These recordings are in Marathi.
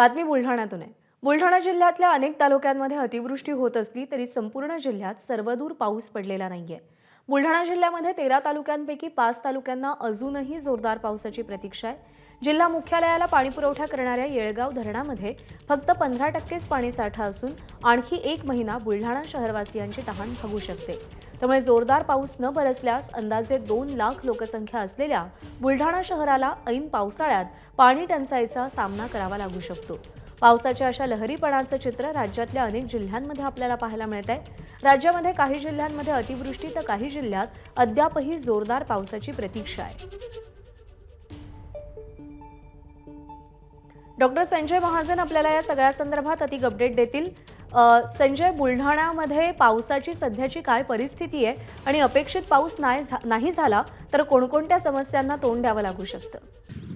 बातमी बुलढाण्यातून आहे. बुलढाणा जिल्ह्यातल्या अनेक तालुक्यांमध्ये अतिवृष्टी होत असली तरी संपूर्ण जिल्ह्यात सर्वदूर पाऊस पडलेला नाहीये. बुलढाणा जिल्ह्यामध्ये तेरा तालुक्यांपैकी पाच तालुक्यांना अजूनही जोरदार पावसाची प्रतीक्षा आहे. जिल्हा मुख्यालयाला पाणीपुरवठा करणाऱ्या येळगाव धरणामध्ये फक्त पंधरा टक्केच पाणीसाठा असून आणखी एक महिना बुलढाणा शहरवासियांची तहान भागू शकते. त्यामुळे जोरदार पाऊस न बरसल्यास अंदाजे दोन लाख लोकसंख्या असलेल्या बुलढाणा शहराला ऐन पावसाळ्यात पाणी टंचाईचा सामना करावा लागू शकतो. पावसाच्या अशा लहरीपणाचं चित्र राज्यातल्या अनेक जिल्ह्यांमध्ये आपल्याला पाहायला मिळत आहे राज्यामध्ये काही जिल्ह्यांमध्ये अतिवृष्टी तर काही जिल्ह्यात अद्यापही जोरदार पावसाची प्रतीक्षा आहे. डॉक्टर संजय महाजन आपल्याला या सगळ्या संदर्भात अधिक अपडेट देतील. संजय बुलढाण्यामध्ये पावसाची सध्याची काय परिस्थिती आहे आणि अपेक्षित पाऊस नाही झा- नाही झाला तर कोणकोणत्या समस्यांना तोंड द्यावं लागू शकतं?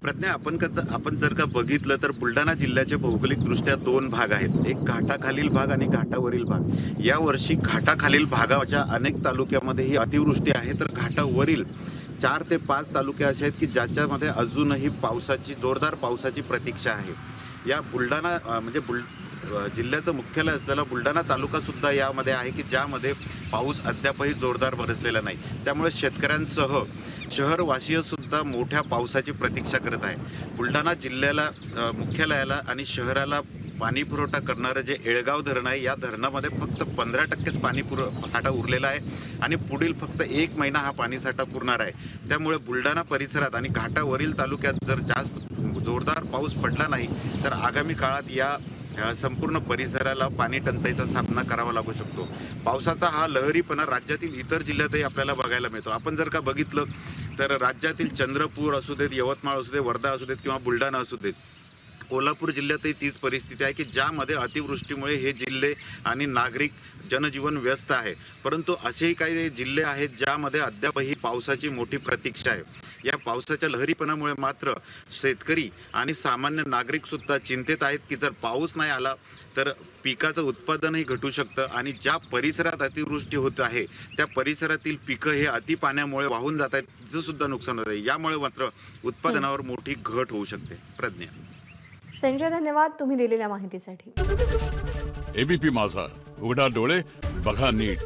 प्रज्ञा आपण कसं आपण जर का बघितलं तर बुलढाणा जिल्ह्याचे भौगोलिकदृष्ट्या दोन भाग आहेत. एक घाटाखालील भाग आणि घाटावरील भाग. या वर्षी घाटाखालील भागाच्या अनेक तालुक्यामध्ये ही अतिवृष्टी आहे. तर घाटावरील चार ते पाच तालुके असे आहेत की ज्याच्यामध्ये अजूनही पावसाची जोरदार पावसाची प्रतीक्षा आहे. या बुलढाणा म्हणजे बुल जिल्ह्याचं मुख्यालय असलेला बुलढाणा तालुका सुद्धा यामध्ये आहे की ज्यामध्ये पाऊस अद्यापही जोरदार बरसलेला नाही. त्यामुळे शेतकऱ्यांसह शहरवासीय सुद्धा मोठ्या पावसाची प्रतीक्षा करत आहे. बुलढाणा जिल्ह्याला मुख्यालयाला आणि शहराला पाणी पुरवठा करणारं जे येळगाव धरण आहे या धरणामध्ये फक्त पंधरा टक्केच पाणी पुर साठा उरलेला आहे आणि पुढील फक्त एक महिना हा पाणीसाठा पुरणार आहे. त्यामुळे बुलढाणा परिसरात आणि घाटावरील तालुक्यात जर जास्त जोरदार पाऊस पडला नाही तर आगामी काळात या संपूर्ण परिसराला पाणी टंचाईचा सामना करावा लागू शकतो. पावसाचा हा लहरीपणा राज्यातील इतर जिल्ह्यातही आपल्याला बघायला मिळतो. आपण जर का बघितलं तर राज्यातील चंद्रपूर असू देत यवतमाळ असू दे वर्धा असू देत किंवा बुलढाणा असू देत कोल्हापूर जिल्ह्यातही तीच परिस्थिती आहे की ज्यामध्ये अतिवृष्टीमुळे हे जिल्हे आणि नागरिक जनजीवन व्यस्त आहे. परंतु असेही काही जिल्हे आहेत ज्यामध्ये अद्यापही पावसाची मोठी प्रतीक्षा आहे. या पावसाच्या लहरीपणामुळे मात्र शेतकरी आणि सामान्य नागरिकसुद्धा चिंतेत आहेत की जर पाऊस नाही आला तर पिकाचं उत्पादनही घटू शकतं आणि ज्या परिसरात अतिवृष्टी होत आहे त्या परिसरातील पिकं हे अति पाण्यामुळे वाहून जात आहेत तिचं सुद्धा नुकसान होत आहे. यामुळे मात्र उत्पादनावर मोठी घट होऊ शकते. प्रज्ञा. संजय धन्यवाद तुम्ही दिलेल्या माहितीसाठी. एबीपी माझा. उघडा डोळे बघा नीट.